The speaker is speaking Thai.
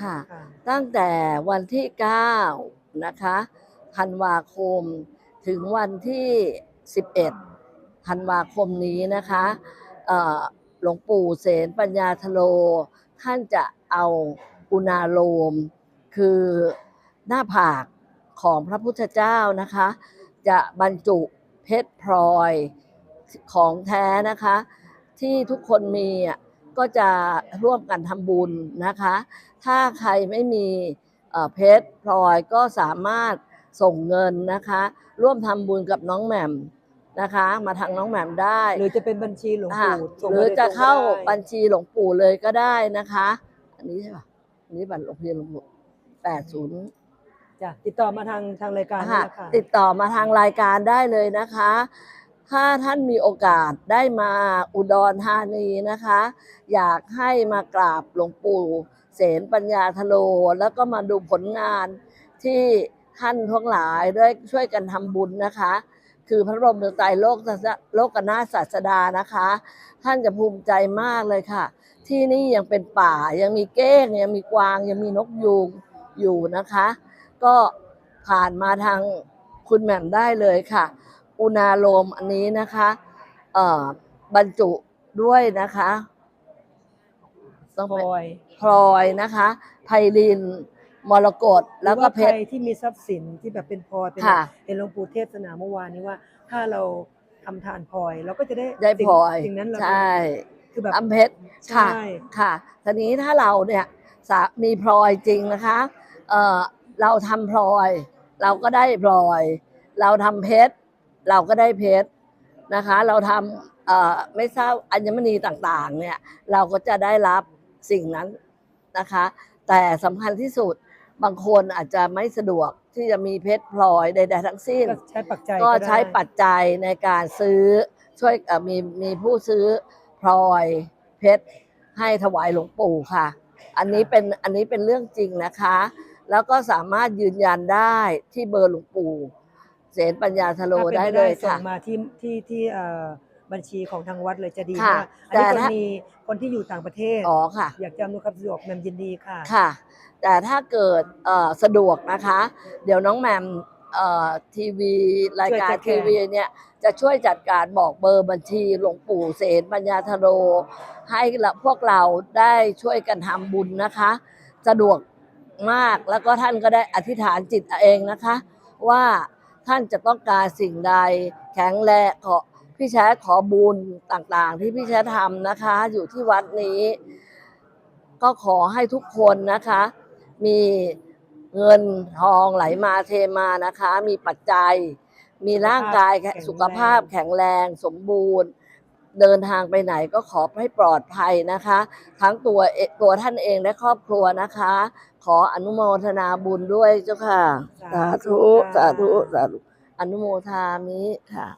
ค่ะค่ะ ตั้งแต่วันที่ 9 นะคะธันวาคมถึงวันที่ 11ธันวาคมนี้นะคะเอ่อหลวงปู่เสนปัญญาทโล ท่านจะเอาอุณาโลม คือหน้าผากของพระพุทธเจ้านะคะ จะบรรจุเพชรพลอยของแท้นะคะ ที่ทุกคนมีอะ ก็จะร่วมกันทำบุญนะคะ ถ้าใครไม่มีเอ่อเพชรพลอยก็สามารถส่งเงินนะคะ ร่วมทำบุญกับน้องแหม่มนะคะ มาทางน้องแหม่มได้หรือจะเป็นบัญชีหลวงค่ะปู่ส่งหมรือโดยจะตรงก็เข้าได้บัญชีหลวงปู่เลยก็ได้นะคะ อันนี้ใช่ปะอันนี้บัตรหลวงพี่หลวงปู่แปดศูนย์จ้ะติดต่อมาทางทางรายการนี่ค่ะแหละค่ะติดต่อมาทางรายการได้เลยนะคะ ถ้าท่านมีโอกาสได้มาอุดรธานีนะคะ อยากให้มากราบหลวงปู่เสนปัญญาทโล แล้วก็มาดูผลงานที่ท่านทั้งหลายได้ช่วยกันทำบุญนะคะ คือพระบรมไตรโลกศาสโลกนาศาสดานะคะ ท่านจะภูมิใจมากเลยค่ะ ที่นี่ยังเป็นป่ายังมีเก้งยังมีกวางยังมีนกยูงอยู่นะคะ ก็ผ่านมาทางคุณแหม่มได้เลยค่ะ อุณาโลมอันนี้นะคะเอ่อบรรจุด้วยนะคะต้องพลเป็นอยพลอยนะคะ ไพลิน มรกต แล้วก็เพชร หอว่าใครที่มีทรัพย์สินที่แบบเป็นพลอยเป็นค่ะเห็นหลวงปู่เทศนาเมื่อวานนี้ว่า ถ้าเราทำทานพลอยเราก็จะได้ได้สิ่งพลอย สิ่งนั้นเราใช่คือแบบอำเพชร ค่ะ ใช่ค่ะ ทีนี้ถ้าเราเนี่ยสะมีพลอยจริงนะคะ เอ่อ เราทำพลอย เราก็ได้พลอย เราทำเพชร เราก็ได้เพชรนะคะ เราทำเอ่อไม่ทราบอัญมณีต่างๆเนี่ยเราก็จะได้รับสิ่งนั้นนะคะ แต่สำคัญที่สุดบางคนอาจจะไม่สะดวกที่จะมีเพชรพลอยใดๆทั้งสิ้นก็ใช้ปัจจัยก็ได้ใช้ปัจจัยในการซื้อช่วยเอ่อมีมีผู้ซื้อพลอยเพชรให้ถวายหลวงปู่ค่ะ อันนี้เป็นอันนี้เป็นเรื่องจริงนะคะ แล้วก็สามารถยืนยันได้ที่เบอร์หลวงปู่ เสนปัญญาทโลถ้าเป็นได้ปเลยส่งค่ะ มาที่ที่ที่เอ่อบัญชีของทางวัดเลยจะดีค่ะมากอันนี้แต่กรถ้า ณีคนที่อยู่ต่างประเทศ อ๋อค่ะ อยากจะอำนวยความสะดวกแมมยินดีค่ะ ค่ะ แต่ถ้าเกิดเอ่อสะดวกนะคะ เดี๋ยวน้องแหมมเอ่อทีวีรายการช่วยจัดการ ทีวีเนี่ยจะช่วยจัดการบอกเบอร์บัญชีหลวงปู่เสนปัญญาธโร ให้ละพวกเราได้ช่วยกันทำบุญนะคะ สะดวกมากแล้วก็ท่านก็ได้อธิษฐานจิตเองนะคะ ว่า ท่านจะต้องการสิ่งใดแข็งแรงขอพี่แช้ขอบุญต่างๆ ที่พี่แช้ทำนะคะ อยู่ที่วัดนี้ ก็ขอให้ทุกคนนะคะ มีเงินทองไหลมาเทมานะคะ มีปัจจัย มีร่างกายสุขภาพแรงแข็งแรงสมบูรณ์ เดินทางไปไหนก็ขอให้ปลอดภัยนะคะ ทั้งตัวเอตัวท่านเองและครอบครัวนะคะ ขออนุโมทนาบุญด้วยเจ้าค่ะ สาธุ สาธุ สาธุ อนุโมทามิค่ะ